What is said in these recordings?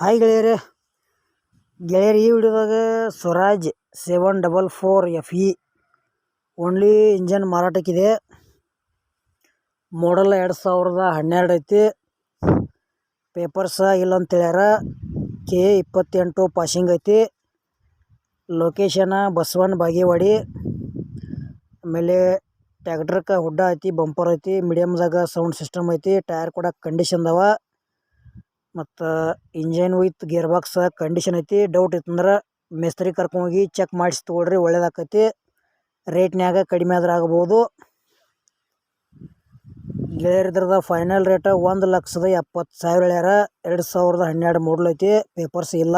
Hi ಗೆಳೆಯರೆ. ಗೆಳೆಯರು, ಈ ವಿಡಿಯೋದಾಗ Swaraj seven double four F E only engine ಮಾರಾಟಕ್ಕಿದೆ. Model ಎರಡು ಸಾವಿರದ ಹನ್ನೆರಡು ಐತಿ. ಪೇಪರ್ಸ ಇಲ್ಲ ಅಂತ ಹೇಳ್ಯಾರ ಕೆ ಇಪ್ಪತ್ತೆಂಟು ಪಾಸಿಂಗ್ ಐತಿ. ಲೊಕೇಶನ ಬಸವನ ಬಾಗೇವಾಡಿ. ಆಮೇಲೆ ಟ್ಯಾಕ್ಟ್ರಕ್ಕೆ ಹುಡ್ಡ ಐತಿ, ಬಂಪರ್ ಐತಿ, ಮೀಡಿಯಮ್ದಾಗ ಸೌಂಡ್ ಸಿಸ್ಟಮ್ ಐತಿ, ಟೈರ್ ಕೂಡ ಕಂಡೀಷನ್ ಅದಾವ. ಮತ್ತು engine with gear box condition ಐತಿ. ಡೌಟ್ ಇತ್ತಂದ್ರೆ ಮೇಸ್ತ್ರಿ ಕರ್ಕೊಂಡೋಗಿ ಚೆಕ್ ಮಾಡಿಸಿ ತೊಗೊಳ್ರಿ, ಒಳ್ಳೇದಾಕೈತಿ. ರೇಟ್ನ್ಯಾಗ ಕಡಿಮೆ ಆದ್ರೆ ಆಗ್ಬೋದು. ಗೆಳೆಯರಿದ್ರದ ಫೈನಲ್ ರೇಟ ಒಂದು ಲಕ್ಷದ ಎಪ್ಪತ್ತು ಸಾವಿರ ಹೇಳ್ಯಾರ. ಎರಡು ಸಾವಿರದ ಹನ್ನೆರಡು ಮಾಡಲ್ ಐತಿ. ಪೇಪರ್ಸ್ ಇಲ್ಲ.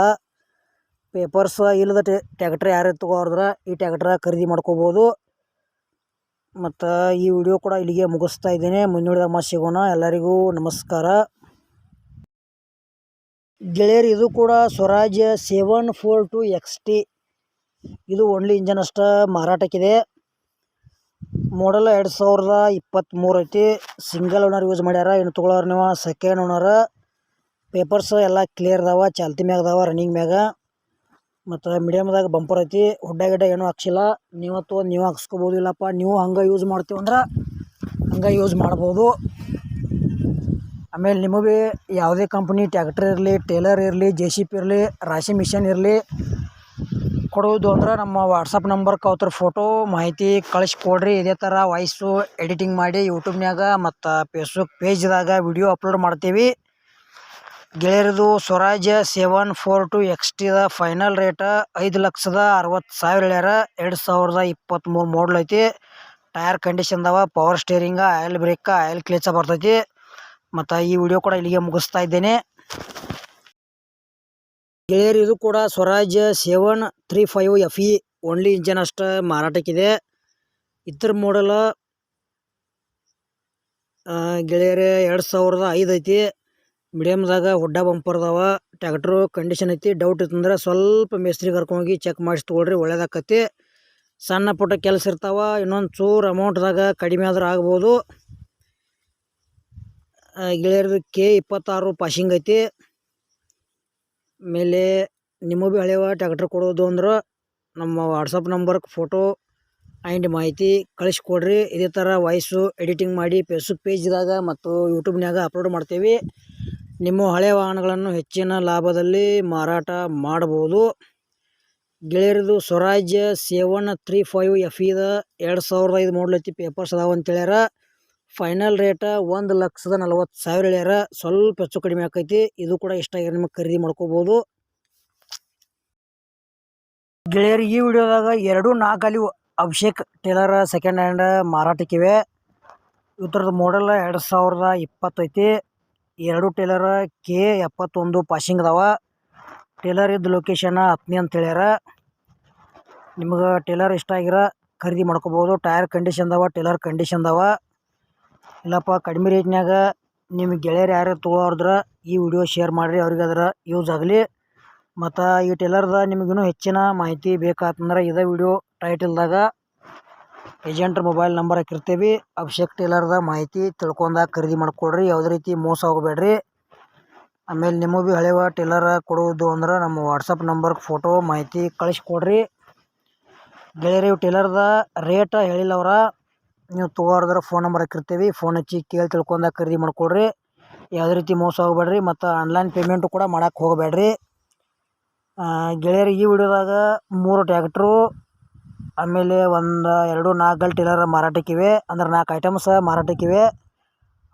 ಪೇಪರ್ಸ್ ಇಲ್ಲದ ಟ್ಯಾಕ್ಟ್ರ್ ಯಾರು ತಗೋರ್ದ್ರೆ ಈ ಟ್ಯಾಕ್ಟ್ರ ಖರೀದಿ ಮಾಡ್ಕೋಬೋದು. ಮತ್ತು ಈ ವಿಡಿಯೋ ಕೂಡ ಇಲ್ಲಿಗೆ ಮುಗಿಸ್ತಾ ಇದ್ದೇನೆ. ಮುಂದಿನ ಮತ್ತೆ ಸಿಗೋಣ. ಎಲ್ಲರಿಗೂ ನಮಸ್ಕಾರ. ಗೆಳೆಯರು, ಇದು ಕೂಡ Swaraj seven four two X T ಇದು ಓನ್ಲಿ ಇಂಜನ್ ಅಷ್ಟ ಮಾರಾಟಕ್ಕಿದೆ. ಮಾಡಲ್ ಎರಡು ಸಾವಿರದ ಇಪ್ಪತ್ತ್ಮೂರು ಐತಿ. ಸಿಂಗಲ್ ಓನರ್ ಯೂಸ್ ಮಾಡ್ಯಾರ. ಏನು ತೊಗೊಳೋರು ನೀವು ಸೆಕೆಂಡ್ ಓನರ್ ಪೇಪರ್ಸ್ ಎಲ್ಲ ಕ್ಲಿಯರ್ ಅದಾವ, ಚಾಲ್ತಿ ಮ್ಯಾಗ ಅದಾವ ರನ್ನಿಂಗ್ ಮ್ಯಾಗ. ಮತ್ತು ಮೀಡಿಯಮ್ದಾಗ ಬಂಪರ್ ಐತಿ. ಹುಡ್ಡ ಏನೂ ಹಾಕ್ಸಿಲ್ಲ. ನೀವು ತೊಗೊಂಡು ನೀವು ಹಾಕ್ಸ್ಕೊಬೋದು ಇಲ್ಲಪ್ಪ. ನೀವು ಹಂಗೆ ಯೂಸ್ ಮಾಡ್ತೀವಿ ಅಂದ್ರೆ ಹಂಗೆ ಯೂಸ್ ಮಾಡ್ಬೋದು. ಆಮೇಲೆ ನಿಮಗೆ ಯಾವುದೇ ಕಂಪ್ನಿ ಟ್ಯಾಕ್ಟ್ರ್ ಇರಲಿ ಟೇಲರ್ ಇರಲಿ ಜೆ ಸಿ ಪಿ ಇರಲಿ, ರಾಶಿ ಮಿಷನ್ ಇರಲಿ, ಕೊಡೋದು ಅಂದ್ರೆ ನಮ್ಮ ವಾಟ್ಸಪ್ ನಂಬರ್ ಕೌತ್ರ ಫೋಟೋ ಮಾಹಿತಿ ಕಳಿಸ್ಕೊಡ್ರಿ. ಇದೇ ಥರ ವಾಯ್ಸು ಎಡಿಟಿಂಗ್ ಮಾಡಿ ಯೂಟ್ಯೂಬ್ನಾಗ ಮತ್ತು ಫೇಸ್ಬುಕ್ ಪೇಜ್ದಾಗ ವಿಡಿಯೋ ಅಪ್ಲೋಡ್ ಮಾಡ್ತೀವಿ. ಗೆಳೆಯರದು Swaraj seven four two X ಟಿದ final rate ಐದು ಲಕ್ಷದ ಅರವತ್ತು ಸಾವಿರ ಹೇಳ್ಯಾರ ಎರಡು ಸಾವಿರದ ಇಪ್ಪತ್ತ್ಮೂರು ಮಾಡಲ್ ಐತಿ. ಟೈರ್ ಕಂಡೀಷನ್ ಅದಾವ power steering oil brake oil clutch ಬರ್ತೈತಿ. ಮತ್ತು ಈ ವಿಡಿಯೋ ಕೂಡ ಇಲ್ಲಿಗೆ ಮುಗಿಸ್ತಾ ಇದ್ದೇನೆ. ಗೆಳೆಯರು, ಇದು ಕೂಡ Swaraj seven three five F E only engine ಅಷ್ಟು ಮಾರಾಟಕ್ಕಿದೆ. ಇದ್ರ ಮಾಡಲ ಗೆಳೆಯರೇ ಎರಡು ಸಾವಿರದ ಐದು ಐತಿ. ಮೀಡಿಯಮ್ದಾಗ ಹುಡ್ಡ ಬಂಪರ್ ಅದಾವ, ಟ್ಯಾಕ್ಟ್ರು ಕಂಡೀಷನ್ ಐತಿ ಡೌಟ್ ಇತ್ತಂದ್ರೆ ಸ್ವಲ್ಪ ಮೇಸ್ತ್ರಿ ಕರ್ಕೊಂಡೋಗಿ ಚೆಕ್ ಮಾಡಿಸಿ ತೊಗೊಳ್ರಿ, ಒಳ್ಳೇದಾಕತಿ. ಸಣ್ಣ ಪುಟ್ಟ ಕೆಲಸ ಇರ್ತಾವ, ಇನ್ನೊಂದು ಚೂರು ಅಮೌಂಟ್ದಾಗ ಕಡಿಮೆ ಆದ್ರೆ ಆಗ್ಬೋದು. ಗೆಳೆಯರ್ದು ಕೆ ಇಪ್ಪತ್ತಾರು ಪಾಸಿಂಗ್ ಐತಿ. ಆಮೇಲೆ ನಿಮಗೆ ಭೀ ಹಳೆಯವ ಟ್ಯಾಕ್ಟ್ರ್ ಕೊಡೋದು ಅಂದ್ರೆ, ನಮ್ಮ ವಾಟ್ಸಪ್ ನಂಬರ್ಗೆ ಫೋಟೋ ಆ್ಯಂಡ್ ಮಾಹಿತಿ ಕಳಿಸ್ಕೊಡ್ರಿ. ಇದೇ ಥರ ವಾಯ್ಸು ಎಡಿಟಿಂಗ್ ಮಾಡಿ ಫೇಸ್ಬುಕ್ ಪೇಜ್ದಾಗ ಮತ್ತು ಯೂಟ್ಯೂಬ್ನಾಗ ಅಪ್ಲೋಡ್ ಮಾಡ್ತೀವಿ. ನಿಮ್ಮ ಹಳೆಯ ವಾಹನಗಳನ್ನು ಹೆಚ್ಚಿನ ಲಾಭದಲ್ಲಿ ಮಾರಾಟ ಮಾಡಬಹುದು. ಗೆಳೆಯರದು Swarajya seven three five F ಇದ ಎರಡು ಸಾವಿರದ ಐದು ಮಾಡಲ್ ಐತಿ ಪೇಪರ್ಸ್ ಅದಾವ ಅಂತ ಹೇಳ್ಯಾರ. ಫೈನಲ್ ರೇಟ ಒಂದು ಲಕ್ಷದ ನಲ್ವತ್ತು ಸಾವಿರ ಹೇಳ್ಯಾರ. ಸ್ವಲ್ಪ ಹೆಚ್ಚು ಕಡಿಮೆ ಆಕೈತಿ. ಇದು ಕೂಡ ಇಷ್ಟ ಆಗಿದೆ ನಿಮಗೆ ಖರೀದಿ ಮಾಡ್ಕೋಬೋದು. ಗೆಳೆಯರು ಈ ವಿಡಿಯೋದಾಗ ಎರಡು ನಾಲ್ಕಲ್ಲಿ ಅಭಿಷೇಕ್ ಟೇಲರ್ ಸೆಕೆಂಡ್ ಹ್ಯಾಂಡ್ ಮಾರಾಟಕ್ಕಿವೆ. ಇದ್ರದ್ದು ಮಾಡೆಲ್ ಎರಡು ಸಾವಿರದ ಇಪ್ಪತ್ತೈತಿ. ಎರಡು ಟೇಲರ್ ಕೆ ಎಪ್ಪತ್ತೊಂದು ಪಾಸಿಂಗ್ ಅದಾವ. ಟೇಲರ್ ಇದ್ದ ಲೊಕೇಶನ್ ಹತ್ತನೇ ಅಂತ ಹೇಳ್ಯಾರ. ನಿಮ್ಗೆ ಟೇಲರ್ ಇಷ್ಟ ಆಗಿರ ಖರೀದಿ ಮಾಡ್ಕೋಬೋದು. ಟೈರ್ ಕಂಡೀಷನ್ ಅದಾವ, ಟೇಲರ್ ಕಂಡೀಷನ್ ಅದಾವ. ಇಲ್ಲಪ್ಪ, ಕಡಿಮೆ ರೇಟ್ನಾಗ ನಿಮ್ಮ ಗೆಳೆಯರು ಯಾರು ತೊಗೊಳೋದ್ರ ಈ ವಿಡಿಯೋ ಶೇರ್ ಮಾಡಿರಿ. ಅವ್ರಿಗೆ ಅದರ ಯೂಸ್ ಆಗಲಿ. ಮತ್ತು ಈ ಟೇಲರ್ದ ನಿಮಗಿನ್ನೂ ಹೆಚ್ಚಿನ ಮಾಹಿತಿ ಬೇಕಾತಂದ್ರೆ ಇದೇ ವಿಡಿಯೋ ಟೈಟಲ್ದಾಗ ಏಜೆಂಟ್ರ ಮೊಬೈಲ್ ನಂಬರ್ ಹಾಕಿರ್ತೀವಿ. ಅಭಿಷೇಕ್ ಟೇಲರ್ದ ಮಾಹಿತಿ ತಿಳ್ಕೊಂಡಾಗ ಖರೀದಿ ಮಾಡಿಕೊಡ್ರಿ. ಯಾವುದೇ ರೀತಿ ಮೋಸ ಹೋಗಬೇಡ್ರಿ. ಆಮೇಲೆ ನಿಮಗೂ ಭೀ ಹಳೆವ ಟೇಲರ್ ಕೊಡುವುದು ಅಂದ್ರೆ ನಮ್ಮ ವಾಟ್ಸಪ್ ನಂಬರ್ಗೆ ಫೋಟೋ ಮಾಹಿತಿ ಕಳಿಸ್ಕೊಡ್ರಿ. ಗೆಳೆಯರಿ ಟೇಲರ್ದ ರೇಟ ಹೇಳಿಲ್ಲ ಅವ್ರ. ನೀವು ತೊಗೊಳೋದ್ರ ಫೋನ್ ನಂಬರ್ ಹಾಕಿರ್ತೀವಿ. ಫೋನ್ ಹಚ್ಚಿ ಕೇಳಿ ತಿಳ್ಕೊಂಡಾಗ ಖರೀದಿ ಮಾಡಿಕೊಡ್ರಿ. ಯಾವುದೇ ರೀತಿ ಮೋಸ ಹೋಗಬೇಡ್ರಿ ಮತ್ತು ಆನ್ಲೈನ್ ಪೇಮೆಂಟು ಕೂಡ ಮಾಡೋಕ್ಕೆ ಹೋಗಬೇಡ್ರಿ. ಗೆಳೆಯರಿಗೆ ಈ ವಿಡಿಯೋದಾಗ ಮೂರು ಟ್ಯಾಕ್ಟ್ರು ಆಮೇಲೆ ಒಂದು ಎರಡು ನಾಲ್ಕು ಟೇಲರ್ ಮಾರಾಟಕ್ಕಿವೆ, ಅಂದ್ರೆ ನಾಲ್ಕು ಐಟಮ್ಸ್ ಮಾರಾಟಕ್ಕಿವೆ.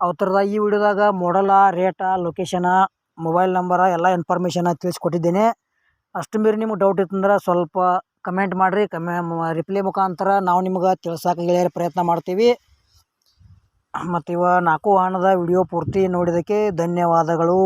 ಅವತ್ರದಾಗ ಈ ವಿಡಿಯೋದಾಗ ಮಾಡಲ ರೇಟ ಲೊಕೇಶನ ಮೊಬೈಲ್ ನಂಬರ ಎಲ್ಲ ಇನ್ಫಾರ್ಮೇಷನ ತಿಳಿಸ್ಕೊಟ್ಟಿದ್ದೇನೆ. ಅಷ್ಟು ಮೀರಿ ನಿಮ್ಗೆ ಡೌಟ್ ಇತ್ತಂದ್ರೆ ಸ್ವಲ್ಪ ಕಮೆಂಟ್ ಮಾಡಿರಿ ಕಮೆ ರಿಪ್ಲೈ ಮುಖಾಂತರ ನಾವು ನಿಮ್ಗೆ ಗೆಳೆಯರ ಪ್ರಯತ್ನ ಮಾಡ್ತೀವಿ. ಮತ್ತು ಇವ ನಾಲ್ಕು ವಾಹನದ ವಿಡಿಯೋ ಪೂರ್ತಿ ನೋಡಿದ್ದಕ್ಕೆ ಧನ್ಯವಾದಗಳು.